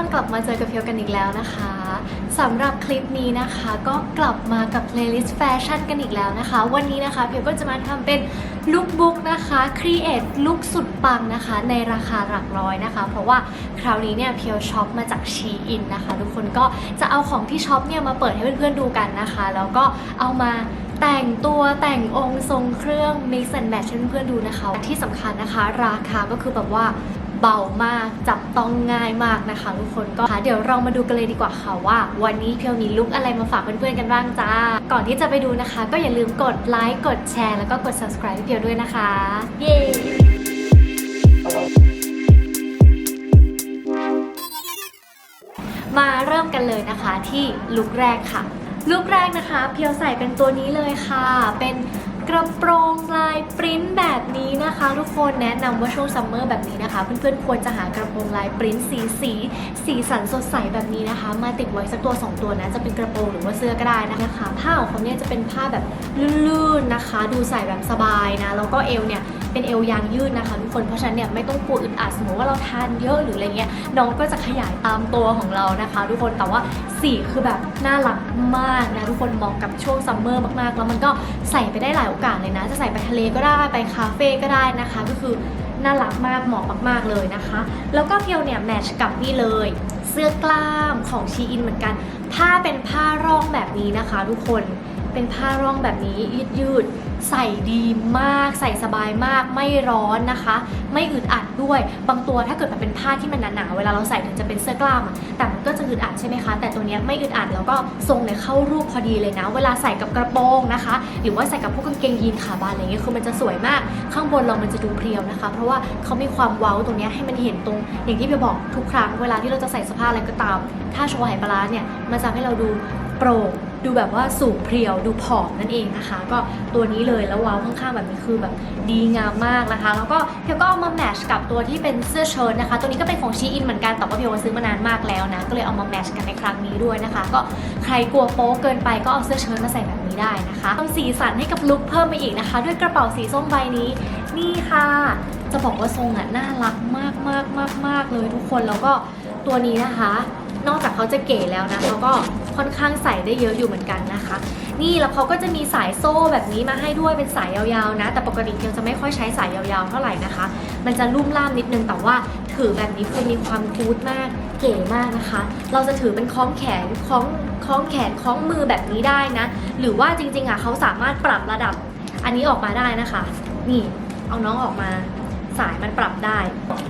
ค่ะทุกคนกลับมาเจอกับเพียวกันอีกแล้วนะคะสำหรับคลิปนี้นะคะก็กลับมากับ playlist แฟชั่นกันอีกแล้วนะคะ วันนี้นะคะเพียวก็จะมาทำเป็นลุคบุ๊กนะคะ create ลุคสุดปังนะคะ ในราคาหลักร้อยนะคะ เพราะว่าคราวนี้เนี่ยเพียวช็อปมาจากชีอินนะคะ ทุกคนก็จะเอาของที่ช็อปเนี่ยมาเปิดให้เพื่อนๆดูกันนะคะ แล้วก็เอามาแต่งตัวแต่งองค์ทรงเครื่อง mix and match ให้เพื่อนๆดูนะคะ ที่สำคัญนะคะ ราคาก็คือแบบว่า เบามาก จับต้องง่ายมากนะคะ ทุกคนก็เดี๋ยวเรามาดูกันเลยดีกว่าค่ะว่า วันนี้เพียวมีลุคอะไรมาฝากเพื่อนๆกันบ้างจ้า ก่อนที่จะไปดูนะคะ ก็อย่าลืมกดไลค์กดแชร์แล้วก็กด subscribe เพียวด้วยนะคะ เย้มาเริ่มกันเลยนะคะที่ลุคแรกค่ะ ลุคแรกนะคะ เพียวใส่เป็นตัวนี้เลยค่ะ เป็น กระโปรงลายปริ้นแบบนี้นะคะ ทุกคนแนะนำว่าช่วงซัมเมอร์แบบนี้นะคะ เพื่อนๆควรจะหากระโปรงลายปริ้นสีสีสีสันสดใสแบบนี้นะคะ มาติดไว้สักตัว 2 ตัวนะจะเป็นกระโปรงหรือว่าเสื้อก็ได้นะคะผ้าของเขาเนี่ยจะเป็นผ้าแบบลื่นๆนะคะ ดูใส่แบบสบายนะแล้วก็เอวเนี่ยเป็นเอวยางยืดนะคะทุกคนเพราะฉะนั้นเนี่ยไม่ต้องกลัวอึดอัดสมมติว่าเราทานเยอะหรืออะไรเงี้ยน้องก็จะขยายตามตัวของเรานะคะ ทุกคนแต่ว่าสีคือแบบน่ารักมากนะทุกคนเหมาะกับช่วงซัมเมอร์มากๆแล้วมันก็ใส่ไปได้หลายโอกาสเลยนะ จะใส่ไปทะเลก็ได้ไปคาเฟ่ก็ได้นะคะ ก็คือน่ารักมากเหมาะมากๆเลยนะคะ แล้วก็เพียวเนี่ยแมทช์กับนี่เลย เสื้อกล้ามของชีอินเหมือนกัน ผ้าเป็นผ้าร่องแบบนี้นะคะ ทุกคนเป็นผ้าร่องแบบนี้ยืดยืด ใส่ดีมาก ใส่สบายมาก ไม่ร้อนนะคะ ไม่อึดอัดด้วย บางตัวถ้าเกิดมันเป็นผ้าที่มันหนาๆ เวลาเราใส่ถึงจะเป็นเสื้อกล้ามแต่มันก็จะอึดอัดใช่ไหมคะ แต่ตัวนี้ไม่อึดอัดแล้วก็ทรงเนี่ยเข้ารูปพอดีเลยนะ เวลาใส่กับกระโปรงนะคะ หรือว่าใส่กับพวกกางเกงยีนขาบานอะไรเงี้ย คือมันจะสวยมาก ข้างบนเรามันจะดูเพรียวนะคะ เพราะว่าเขามีความเว้าตรงนี้ให้มันเห็นตรง อย่างที่เพียวบอกทุกครั้ง เวลาที่เราจะใส่เสื้อผ้าอะไรก็ตาม ถ้าโชว์ไหปลาร้าเนี่ย มันจะให้เราดูโปร่ง ดูแบบว่าสูงเพรียวดูผอมนั่นเองนะคะ ก็ตัวนี้เลยแล้วว้าวข้างๆแบบนี้คือแบบดีงามมากนะคะ แล้วก็เพียวก็เอามาแมทช์กับตัวที่เป็นเสื้อเชิ้ตนะคะ ตัวนี้ก็เป็นของชีอินเหมือนกันแต่ว่าเพียวซื้อมานานมากแล้วนะก็เลยเอามาแมทช์กันในครั้งนี้ด้วยนะคะ ก็ใครกลัวโป๊เกินไปก็เอาเสื้อเชิ้ตมาใส่แบบนี้ได้นะคะทำสีสันให้กับลุคเพิ่มไปอีกนะคะ ด้วยกระเป๋าสีส้มใบนี้นี่ค่ะ จะบอกว่าทรงอะน่ารักมากมากมากมากเลยทุกคนแล้วก็ตัวนี้นะคะ นอกจากเขาจะเก๋แล้วนะเขาก็ ค่อนข้างใส่ได้เยอะอยู่เหมือนกันนะคะ นี่แล้วเขาก็จะมีสายโซ่แบบนี้มาให้ด้วยเป็นสายยาวๆนะ แต่ปกติเพียวจะไม่ค่อยใช้สายยาวๆเท่าไหร่นะคะ มันจะลุ่มล่ามนิดนึงแต่ว่าถือแบบนี้คือมีความคูดมากเก๋มากนะคะ เราจะถือเป็นคล้องแขนคล้องคล้องแขนคล้องมือแบบนี้ได้นะ หรือว่าจริงๆอะเขาสามารถปรับระดับอันนี้ออกมาได้นะคะ นี่เอาน้องออกมา สายมันปรับได้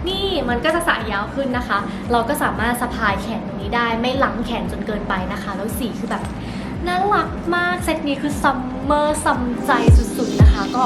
นี่มันก็จะสายยาวขึ้นนะคะ เราก็สามารถสะพายแขนตรงนี้ได้ไม่หล้ำแขนจนเกินไปนะคะ แล้วสีคือแบบน่ารักมากเซตนี้คือซัมเมอร์ซัมใจสุดๆนะคะก็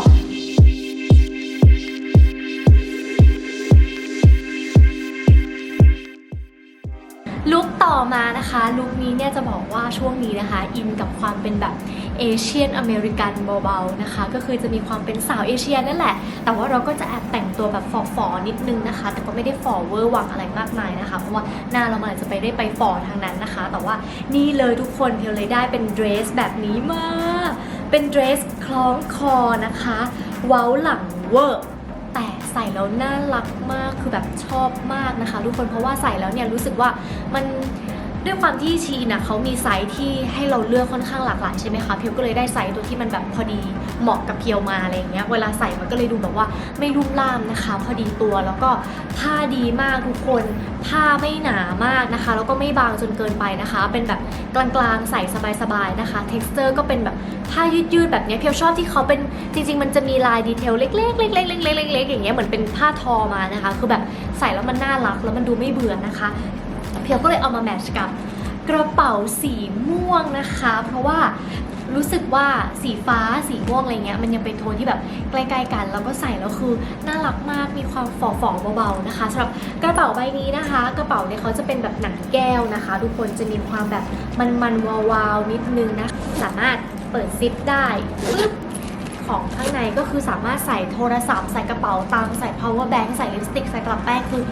ลุคต่อมานะคะลุคนี้เนี่ยจะบอกว่าช่วงนี้นะคะ อินกับความเป็นแบบ เอเชียนอเมริกันเบาๆนะคะ ก็คือจะมีความเป็นสาวเอเชียนั่นแหละ แต่ว่าเราก็จะแอบแต่งตัวแบบฝอๆนิดนึงนะคะ แต่ก็ไม่ได้ฝอเวอร์วังอะไรมากมายนะคะ เพราะว่าหน้าเรามันอาจจะไปได้ไปฝอทางนั้นนะคะ แต่ว่านี่เลยทุกคนเพียวเลยได้เป็นเดรสแบบนี้มากเป็นเดรสคล้องคอนะคะ เว้าหลังเวอร์แต่ใส่แล้วน่ารักมากคือแบบชอบมากนะคะ ทุกคนเพราะว่าใส่แล้วเนี่ยรู้สึกว่ามัน ด้วยความที่ชีนะเขามีไซส์ที่ให้เราเลือกค่อนข้างหลากหลายใช่ไหมคะเพียวก็เลยได้ไซส์ตัวที่มันแบบพอดีเหมาะกับเพียวมาอะไรอย่างเงี้ยเวลาใส่มันก็เลยดูแบบว่าไม่รุ่มล่ามนะคะ พอดีตัวแล้วก็ผ้าดีมากทุกคนผ้าไม่หนามากนะคะ แล้วก็ไม่บางจนเกินไปนะคะ เป็นแบบกลางๆใส่สบายๆนะคะ texture ก็เป็นแบบผ้ายืดๆแบบเนี้ยเพียวชอบที่เขาเป็นจริง ๆ มันจะมีลายดีเทลเล็กๆเล็กๆเล็กๆเล็กๆอย่างเงี้ยเหมือนเป็นผ้าทอมานะคะ คือแบบใส่แล้วมันน่ารักแล้วมันดูไม่เบื่อนะคะ เพียวก็เลยเอามาแมทช์กับกระเป๋าสีม่วงนะคะ เพราะว่ารู้สึกว่าสีฟ้าสีม่วงอะไรเงี้ยมันยังเป็นโทนที่แบบใกล้ๆกัน แล้วก็ใส่แล้วคือน่ารักมากมีความฝ่อๆเบาๆนะคะสำหรับกระเป๋าใบนี้นะคะ กระเป๋าเนี่ยเขาจะเป็นแบบหนังแก้วนะคะ ทุกคนจะมีความแบบมันๆวาวๆนิดนึงนะสามารถเปิดซิปได้ของข้างในก็คือสามารถใส่โทรศัพท์ใส่กระเป๋าตังค์ใส่ power bank ใส่ลิปสติกใส่กระแป้งคือ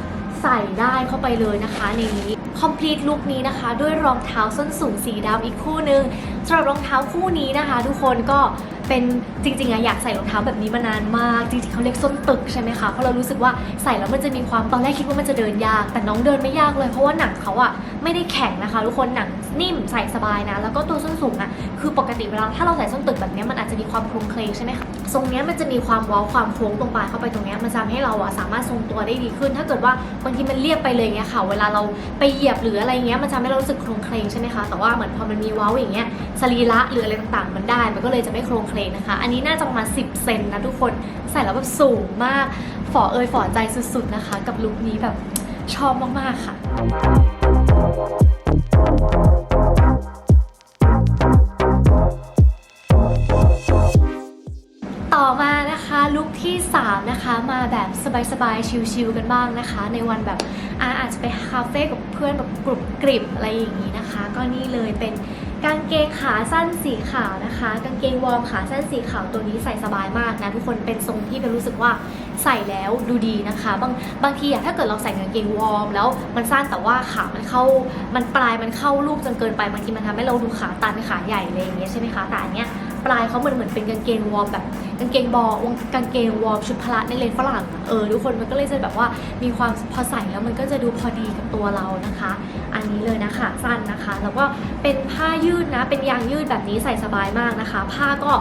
ใส่ได้เข้าไปเลยนะคะในนี้คอมพลีทลุคนี้นะคะ ด้วยรองเท้าส้นสูงสีดำอีกคู่นึงสำหรับรองเท้าคู่นี้นะคะ ทุกคนก็เป็นจริงๆอะอยากใส่รองเท้าแบบนี้มานานมาก จริงๆเขาเรียกส้นตึกใช่ไหมคะเพราะเรารู้สึกว่าใส่แล้วมันจะมีความตอนแรกคิดว่ามันจะเดินยาก แต่น้องเดินไม่ยากเลยเพราะว่าหนังเขาอะไม่ได้แข็งนะคะ ทุกคนหนัง นิ่มใส่สบายนะ แล้วก็ตัวส้นสูงอะคือปกติเวลาถ้าเราใส่ส้นตึกแบบนี้มันอาจจะมีความโครงเคลงใช่ไหมคะทรงนี้มันจะมีความว้าความโค้งตรงปลายเข้าไปตรงเนี้ยมันจะทำให้เราอะสามารถทรงตัวได้ดีขึ้น ถ้าเกิดว่าบางทีมันเรียบไปเลยเงี้ยค่ะ เวลาเราไปเหยียบหรืออะไรเงี้ยมันจะทำให้เรารู้สึกโครงเคลงใช่ไหมคะแต่ว่าเหมือนพอมันมีว้าอย่างเงี้ยสรีระหรืออะไรต่างๆ มันได้ มันก็เลยจะไม่โครงเคลงนะคะ อันนี้น่าจะประมาณ10เซนนะทุกคนใส่แล้วแบบสูงมากฝ่อเอยฝ่อใจสุดๆนะคะ กับลุคนี้แบบชอบมากๆค่ะต่อ 3 นะคะมาแบบสบายๆ ชิลๆกันบ้างนะคะ ในวันแบบอาอาจจะไปคาเฟ่กับเพื่อนแบบกรุบกริบอะไรอย่างนี้นะคะ ก็นี่เลยเป็นกางเกงขาสั้นสีขาวนะคะ กางเกงวอร์มขาสั้นสีขาวตัวนี้ใส่สบายมากนะทุกคนเป็นทรงที่เป็นรู้สึกว่าใส่แล้วดูดีนะคะ บางบางทีอะถ้าเกิดเราใส่กางเกงวอร์มแล้วมันสั้นแต่ว่าขามันเข้ามันปลายมันเข้าลูกจนเกินไปบางทีมันทำให้เราดูขาตันขาใหญ่อะไรอย่างเงี้ยใช่ไหมคะแต่อันเนี้ย ปลายเขาเหมือนเหมือนเป็นกางเกงวอร์มแบบกางเกงบอลกางเกงวอร์มชุดพละในเลนฝรั่งเออทุกคนมันก็เลยจะแบบว่ามีความพอใส่แล้วมันก็จะดูพอดีกับตัวเรานะคะ อันนี้เลยนะขาสั้นนะคะ แล้วก็เป็นผ้ายืดนะเป็นยางยืดแบบนี้ใส่สบายมากนะคะ ผ้าก็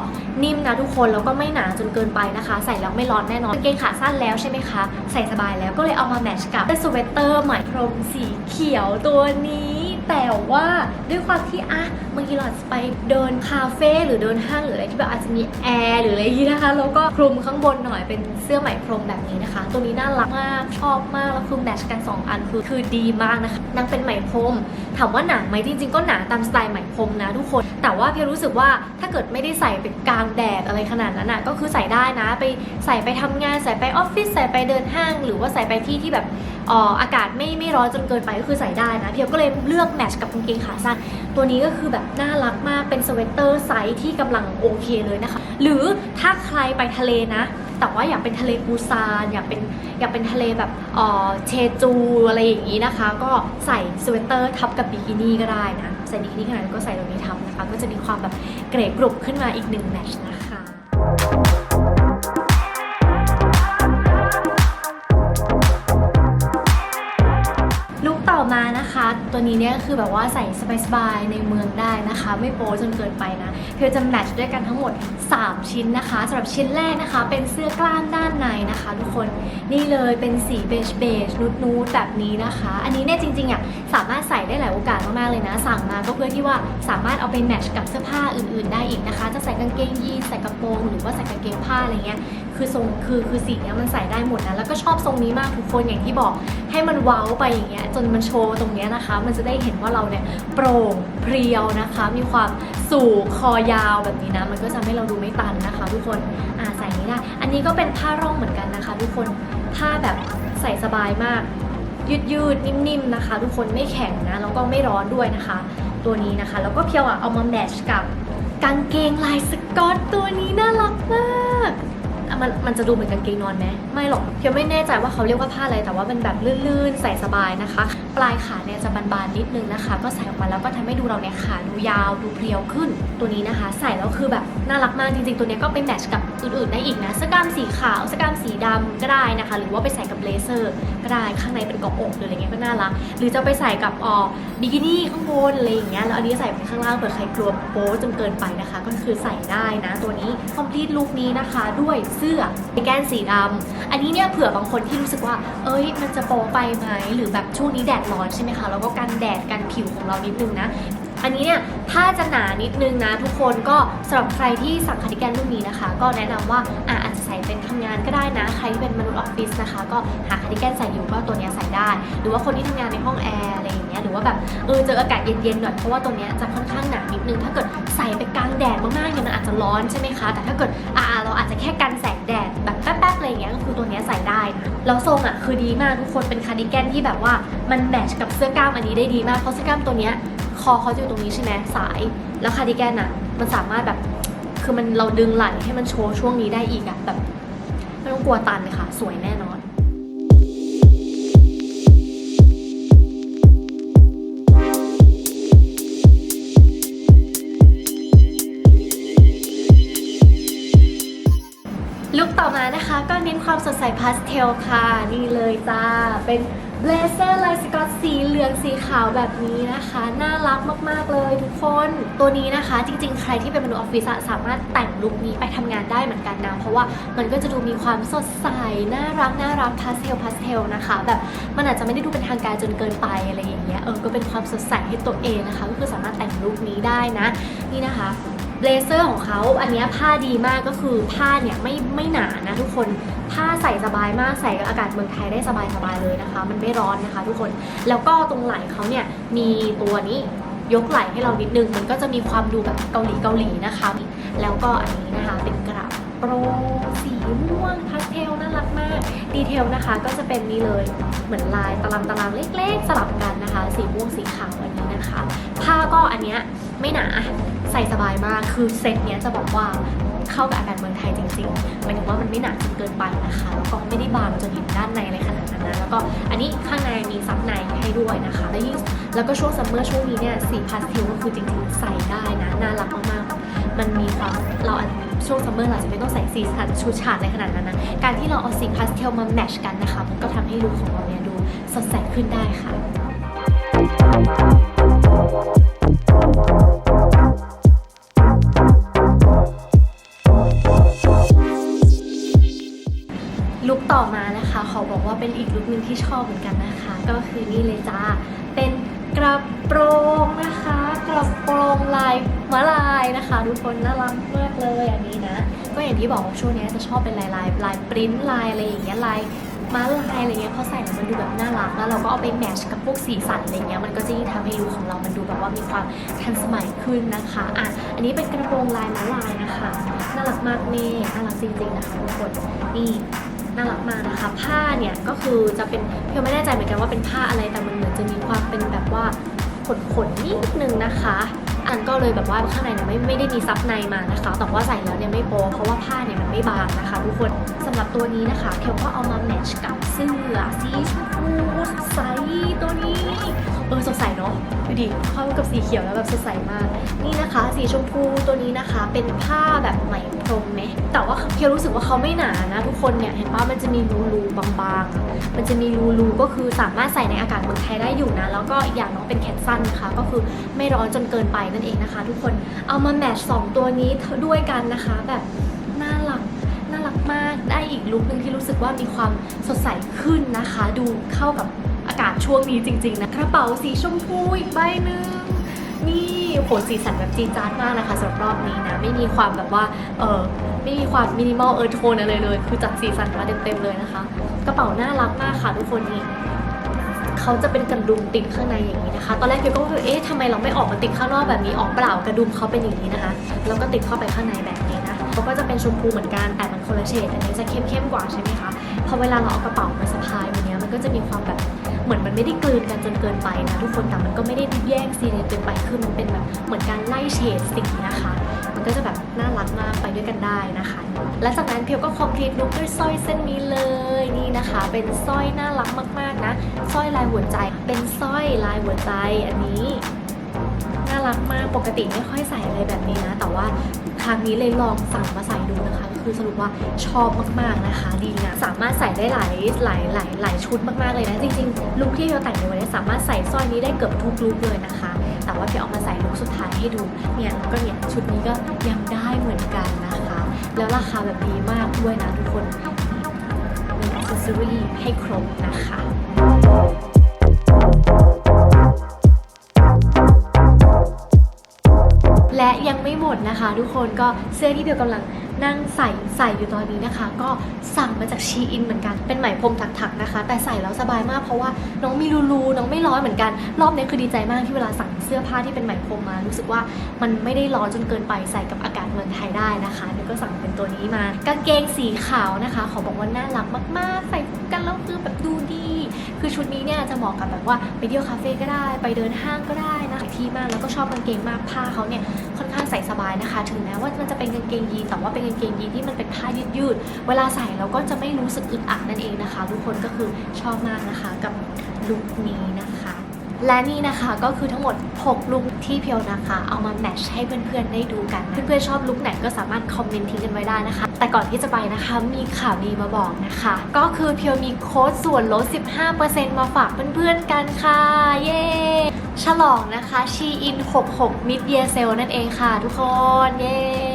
นิ่มนะทุกคนแล้วก็ไม่หนาจนเกินไปนะคะ ใส่แล้วไม่ร้อนแน่นอนกางเกงขาสั้นแล้วใช่ไหมคะใส่สบายแล้วก็เลยเอามาแมทช์กับสเวตเตอร์ไหมพรมสีเขียวตัวนี้ แต่ว่าด้วยความที่อะบางทีเราจะไปเดินคาเฟ่หรือเดินห้างหรืออะไรที่แบบอาจจะมีแอร์หรืออะไรอย่างนี้นะคะ แล้วก็คลุมข้างบนหน่อยเป็นเสื้อไหมพรมแบบนี้นะคะ ตัวนี้น่ารักมากชอบมากแล้วคือแมทช์กัน 2 อันคือคือดีมากนะคะนางเป็นไหมพรมถามว่าหนาไหมจริง ๆ ก็หนาตามสไตล์ไหมพรมนะทุกคน แต่ว่าเพียรู้สึกว่าถ้าเกิดไม่ได้ใส่ไปกลางแดดอะไรขนาดนั้นนะก็คือใส่ได้นะไปใส่ไปทำงานใส่ไปออฟฟิศใส่ไปเดินห้าง หรือว่าใส่ไปที่ที่แบบ อ่ออากาศไม่ไม่ร้อนจนเกินไปก็คือใส่ได้นะ เพียวก็เลยเลือกแมทช์กับกางเกงขาสั้น ตัวนี้ก็คือแบบน่ารักมากเป็นสเวตเตอร์ไซส์ที่กำลังโอเคเลยนะคะ หรือถ้าใครไปทะเลนะ แต่ว่าอยากเป็นทะเลปูซานอยากเป็นอยากเป็นทะเลแบบเอ่อเชจูอะไรอย่างนี้นะคะ ก็ใส่สเวตเตอร์ทับกับบิกินี่ก็ได้นะ ใส่บิกินี่ขนาดก็ใส่ตรงนี้ทับนะคะ ก็จะมีความแบบเกรดกรุบขึ้นมาอีกหนึ่งแมทช์นะคะ ตัวนี้เนี่ยคือแบบว่าใส่สบายๆในเมืองได้นะคะ ไม่โป๊จนเกินไปนะเพียวจะแมทช์ด้วยกันทั้งหมด 3 ชิ้นนะคะสำหรับชิ้นแรกนะคะ เป็นเสื้อกล้ามด้านในนะคะ ทุกคนนี่เลยเป็นสีเบจเบจนูดนูดแบบนี้นะคะ อันนี้เนี่ยจริงๆอะสามารถใส่ได้หลายโอกาสมากๆเลยนะ สั่งมาก็เพื่อที่ว่าสามารถเอาไปแมทช์กับเสื้อผ้าอื่นๆ ได้อีกนะคะ จะใส่กางเกงยีนใส่กระโปรงหรือว่าใส่กางเกงผ้าอะไรเงี้ย คือทรงคือคือสีเนี้ยมันใส่ได้หมดนะแล้วก็ชอบทรงนี้มากทุกคนอย่างที่บอกให้มันเว้าไปอย่างเงี้ยจนมันโชว์ตรงเนี้ยนะคะ มันจะได้เห็นว่าเราเนี่ยโปร่งเพรียวนะคะ มีความสูงคอยาวแบบนี้นะมันก็จะทำให้เราดูไม่ตันนะคะ ทุกคนอ่าใส่นี้ได้อันนี้ก็เป็นผ้าร่องเหมือนกันนะคะ ทุกคนผ้าแบบใส่สบายมาก ยืดยืดนิ่มๆนะคะ ทุกคนไม่แข็งนะแล้วก็ไม่ร้อนด้วยนะคะ ตัวนี้นะคะ แล้วก็เพียวอะเอามาแมทช์กับกางเกงลายสกอตตัวนี้น่ารักมาก มันมันจะดูเหมือนกางเกงนอนไหมไม่หรอกเพียวไม่แน่ใจว่าเขาเรียกว่าผ้าอะไรแต่ว่าเป็นแบบลื่นๆ ใส่สบายนะคะ ปลายขาเนี่ยจะบานๆนิดนึงนะคะ ก็ใส่ออกมาแล้วก็ทำให้ดูเราเนี่ยขาดูยาวดูเพรียวขึ้น ตัวนี้นะคะ ใส่แล้วคือแบบน่ารักมากจริงๆ ตัวนี้ก็เป็นแมทช์กับอื่นๆได้อีกนะเสื้อกล้ามสีขาวเสื้อกล้ามสีดำก็ได้นะคะ หรือว่าไปใส่กับเบลเซอร์ก็ได้ข้างในเป็นเกาะอกหรืออะไรเงี้ยก็น่ารักหรือจะไปใส่กับอ๋อบิกินี่ข้างบนอะไรอย่างเงี้ยแล้วอันนี้ใส่ไปข้างล่างเผื่อใครกลัวโป๊จนเกินไปนะคะ ก็คือใส่ได้นะ ตัวนี้ complete look นี้นะคะด้วยเสื้อแกนสีดำอันนี้เนี่ยเผื่อบางคนที่รู้สึกว่า เอ้ย มันจะโป๊ไปไหมหรือแบบช่วงนี้แดดร้อนใช่ไหมคะแล้วก็กันแดดกันผิวของเรานิดนึงนะอันนี้เนี่ยถ้าจะหนานิดนึงนะทุกคนก็สำหรับใครที่สั่งคาร์ดิแกนรุ่นนี้นะคะ ก็แนะนำว่าอะอาจจะใส่เป็นทำงานก็ได้นะ ใครที่เป็นมนุษย์ออฟฟิศนะคะ ก็หาคาร์ดิแกนใส่อยู่ก็ตัวนี้ใส่ได้ หรือว่าคนที่ทำงานในห้องแอร์อะไรอย่างเงี้ยหรือว่าแบบเออเจออากาศเย็นๆหน่อยเพราะว่าตัวนี้จะค่อนข้างหนานิดนึงถ้าเกิดใส่ไปกลางแดดมากๆเนี่ยมันอาจจะร้อนใช่ไหมคะแต่ถ้าเกิดอ่าเราอาจจะแค่กันแสงแดดแบบแป๊บๆอะไรอย่างเงี้ยก็คือตัวนี้ใส่ได้นะแล้วทรงอะคือดีมากทุกคนเป็นคาร์ดิแกนที่แบบว่ามันแมทช์กับเสื้อกล้ามอันนี้ได้ดีมากเพราะเสื้อกล้ามตัวเนี้ยคอเขาจะอยู่ตรงนี้ใช่ไหมสาย แล้วคาร์ดิแกนอะมันสามารถแบบ คือมันเราดึงไหลให้มันโชว์ช่วงนี้ได้อีกอะแบบไม่ต้องกลัวตันค่ะ สวยแน่นอนลุคต่อมานะคะก็เน้นความสดใสพาสเทลค่ะ นี่เลยจ้า เป็น เบลเซอร์ลายสกอตสีเหลืองสีขาวแบบนี้นะคะ น่ารักมากๆเลยทุกคน ตัวนี้นะคะจริงๆ ใครที่เป็นมนุษย์ออฟฟิศสามารถแต่งลุคนี้ไปทำงานได้เหมือนกันนะ เพราะว่ามันก็จะดูมีความสดใส น่ารักน่ารักพาสเทลพาสเทลนะคะ แบบมันอาจจะไม่ได้ดูเป็นทางการจนเกินไปอะไรอย่างเงี้ย เออ ก็เป็นความสดใสให้ตัวเองนะคะ ก็คือสามารถแต่งลุคนี้ได้นะ นี่นะคะเบลเซอร์ของเขาอันนี้ผ้าดีมากก็คือผ้าเนี่ยไม่ไม่หนานะทุกคน ผ้าใส่สบายมากใส่กับอากาศเมืองไทยได้สบายสบายๆเลยนะคะ มันไม่ร้อนนะคะ ทุกคนแล้วก็ตรงไหล่เขาเนี่ยมีตัวนี้ยกไหล่ให้เรานิดนึง มันก็จะมีความดูแบบเกาหลีเกาหลีนะคะ แล้วก็อันนี้นะคะเป็นกระโปรงสีม่วงพาสเทลน่ารักมาก ดีเทลนะคะก็จะเป็นนี่เลยเหมือนลายตารางตารางเล็ก ๆ สลับกันนะคะ สีม่วงสีขาวอันนี้นะคะ ผ้าก็อันเนี้ยไม่หนาใส่สบายมากคือเซ็ตเนี้ยจะบอกว่า เข้ากับอากาศเมืองไทยจริงๆหมายถึงว่ามันไม่หนาจนเกินไปนะคะ แล้วก็ไม่ได้บางจนเห็นด้านในอะไรขนาดนั้นนะแล้วก็อันนี้ข้างในมีซับในให้ด้วยนะคะ แล้วยิ่งแล้วก็ช่วงซัมเมอร์ช่วงนี้เนี่ยสีพาสเทลก็คือจริงๆใส่ได้นะน่ารักมากๆมันมีความเราช่วงซัมเมอร์เราจะไม่ต้องใส่สีสันชูชาดอะไรขนาดนั้นนะการที่เราเอาสีพาสเทลมาแมทชกันนะคะมันก็ทำให้ลุคของเราเนี่ยดูสดใสขึ้นได้ค่ะ บอกนึงที่ชอบเหมือนกันนะคะ ก็คือนี่เลยจ้า เป็นกระโปรงนะคะ กระโปรงลายมะลายนะคะทุกคนน่ารักมากเลยอันนี้นะ ก็อย่างที่บอกว่าช่วงนี้จะชอบเป็นลายลายลายปริ้นลายอะไรอย่างเงี้ยลายม้าลายอะไรเงี้ยพอใส่แล้วมันดูแบบน่ารัก แล้วเราก็เอาไปแมทชกับพวกสีสันอะไรเงี้ยมันก็จะยิ่งทำให้ลุคของเรามันดูแบบว่ามีความทันสมัยขึ้นนะคะอะอันนี้เป็นกระโปรงลายม้าลายนะคะ น่ารักมากเน่น่ารักจริงๆนะคะทุกคนนี่ น่ารักมากนะคะ ผ้าเนี่ยก็คือจะเป็นเพียวไม่แน่ใจเหมือนกันว่าเป็นผ้าอะไรแต่มันเหมือนจะมีความเป็นแบบว่าขนขนๆนิดนึงนะคะ อันก็เลยแบบว่าข้างในเนี่ยไม่ไม่ได้มีซับในมานะคะ แต่ว่าใส่แล้วเนี่ยไม่โป๊เพราะว่าผ้าเนี่ยมันไม่บางนะคะทุกคนสำหรับตัวนี้นะคะเพียวก็เอามาแมทช์กับเสื้อสีชมพูสดใสตัวนี้ เออสดใสเนาะดูดิเข้ากับสีเขียวแล้วแบบสดใสมาก นี่นะคะ สีชมพูตัวนี้นะคะ เป็นผ้าแบบไหมพรมไหมแต่ว่าเพียวรู้สึกว่าเขาไม่หนานะ ทุกคนเนี่ยเห็นป่ะมันจะมีรูรูบางๆอะมันจะมีรูรูก็คือสามารถใส่ในอากาศเมืองไทยได้อยู่นะ แล้วก็อีกอย่างน้องเป็นแขนสั้นนะคะ ก็คือไม่ร้อนจนเกินไปนั่นเองนะคะ ทุกคนเอามาแมทช์สองตัวนี้ด้วยกันนะคะ แบบน่ารักน่ารักมากได้อีกลุคหนึ่งที่รู้สึกว่ามีความสดใสขึ้นนะคะ ดูเข้ากับ อากาศช่วงนี้จริง ๆ นะกระเป๋าสีชมพูอีกใบหนึ่งนี่โหสีสันแบบจีจ๊าดมากนะคะสำหรับรอบนี้นะ ไม่มีความแบบว่าเออไม่มีความมินิมอลเออโทนอะไรเลย คือจัดสีสันมาเต็มๆเลยนะคะ กระเป๋าน่ารักมากค่ะทุกคนนี่เขาจะเป็นกระดุมติดข้างในอย่างนี้นะคะ ตอนแรกเพียก็คือเอ๊ะทำไมเราไม่ออกมาติดข้างนอกแบบนี้ออกเปล่ากระดุมเขาเป็นอย่างนี้นะคะ แล้วก็ติดเข้าไปข้างในแบบนี้นะเขาก็จะเป็นชมพูเหมือนกันแต่มันคนละเฉดอันนี้จะเข้มๆกว่าใช่ไหมคะพอเวลาเราเอากระเป๋ามาสะพายแบบนี้มันก็จะมีความแบบ มือนมันไม่ได้กลืนกันจนเกินไปนะทุกคนแต่มันก็ไม่ได้แย่งซีนเกินไปคือมันเป็นแบบเหมือนการไล่เฉดสีนะคะ มันก็จะแบบน่ารักมากไปด้วยกันได้นะคะ และจากนั้นเพียวก็คอมพลีทลุคด้วยสร้อยเส้นนี้เลยนี่นะคะ เป็นสร้อยน่ารักมากๆนะสร้อยลายหัวใจ เป็นสร้อยลายหัวใจอันนี้ น่ารักมากปกติไม่ค่อยใส่อะไรแบบนี้นะ แต่ว่าครั้งนี้เลยลองสั่งมาใส่ดูนะคะ ก็คือสรุปว่าชอบมากๆนะคะ ดีนะสามารถใส่ได้หลายหลายหลายหลายชุดมากๆเลยนะ จริงๆลุคที่เราแต่งในวันนี้สามารถใส่สร้อยนี้ได้เกือบทุกลุคเลยนะคะ แต่ว่าพี่เอามาใส่ลุคสุดท้ายให้ดูเนี่ยก็เนี่ยชุดนี้ก็ยังได้เหมือนกันนะคะ แล้วราคาแบบดีมากด้วยนะทุกคนมีอ c เซสซอรี่ให้ครบนะคะ และยังไม่หมดนะคะ ทุกคนก็เสื้อที่เบลกำลังนั่งใส่ใส่อยู่ตอนนี้นะคะ ก็สั่งมาจากชีอินเหมือนกัน เป็นไหมพรมถักๆนะคะ แต่ใส่แล้วสบายมากเพราะว่าน้องมีรูรูน้องไม่ร้อนเหมือนกัน รอบนี้คือดีใจมากที่เวลาสั่งเสื้อผ้าที่เป็นไหมพรมมา รู้สึกว่ามันไม่ได้ร้อนจนเกินไปใส่กับอากาศเมืองไทยได้นะคะเบลก็สั่งเป็นตัวนี้มากางเกงสีขาวนะคะ ขอบอกว่าน่ารักมากๆ ใส่กันแล้วคือแบบดูดี คือชุดนี้เนี่ยจะเหมาะกับแบบว่าไปเที่ยวคาเฟ่ก็ได้ ไปเดินห้างก็ได้นะที่มากแล้วก็ชอบกางเกงมากผ้าเขาเนี่ยค่อนข้างใส่สบายนะคะ ถึงแม้ว่ามันจะเป็นกางเกงยีนแต่ว่าเป็นกางเกงยีนที่มันเป็นผ้ายืดยืดๆเวลาใส่เราก็จะไม่รู้สึกอึดอัดนั่นเองนะคะ ทุกคนก็คือชอบมากนะคะกับลุคนี้นะคะ และนี่นะคะก็คือทั้งหมด 6 ลุคที่เพียวนะคะ เอามาแมทช์ให้เพื่อนๆได้ดูกัน เพื่อนๆชอบลุคไหนก็สามารถคอมเมนต์ทิ้งกันไว้ได้นะคะ แต่ก่อนที่จะไปนะคะมีข่าวดีมาบอกนะคะ ก็คือเพียวมีโค้ดส่วนลด 15%มาฝากเพื่อนๆกันค่ะ เย้ฉลองนะคะ Shein 66 Mid Year Sale นั่นเองค่ะทุกคน เย้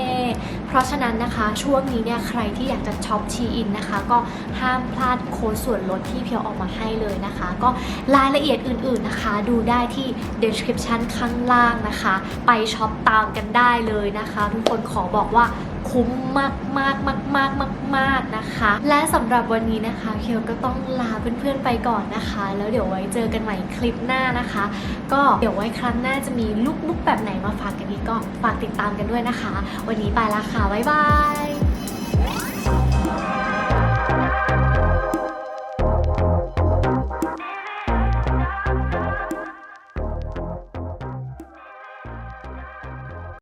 ราะฉะนั้นนะคะช่วงนี้เนี่ยใครที่อยากจะช็อปชีอินนะคะ ก็ห้ามพลาดโค้ดส่วนลดที่เพียวออกมาให้เลยนะคะ ก็รายละเอียดอื่นๆนะคะ ดูได้ที่ description ข้างล่างนะคะ ไปช็อปตามกันได้เลยนะคะ ทุกคนขอบอกว่า คุ้มมากมากมากมากมากมากนะคะ และสำหรับวันนี้นะคะเคียวก็ต้องลาเพื่อนๆไปก่อนนะคะ แล้วเดี๋ยวไว้เจอกันใหม่คลิปหน้านะคะ ก็เดี๋ยวไว้ครั้งหน้าจะมีลุกๆแบบไหนมาฝากกันอีกก็ฝากติดตามกันด้วยนะคะ วันนี้ไปละค่ะบ๊ายบาย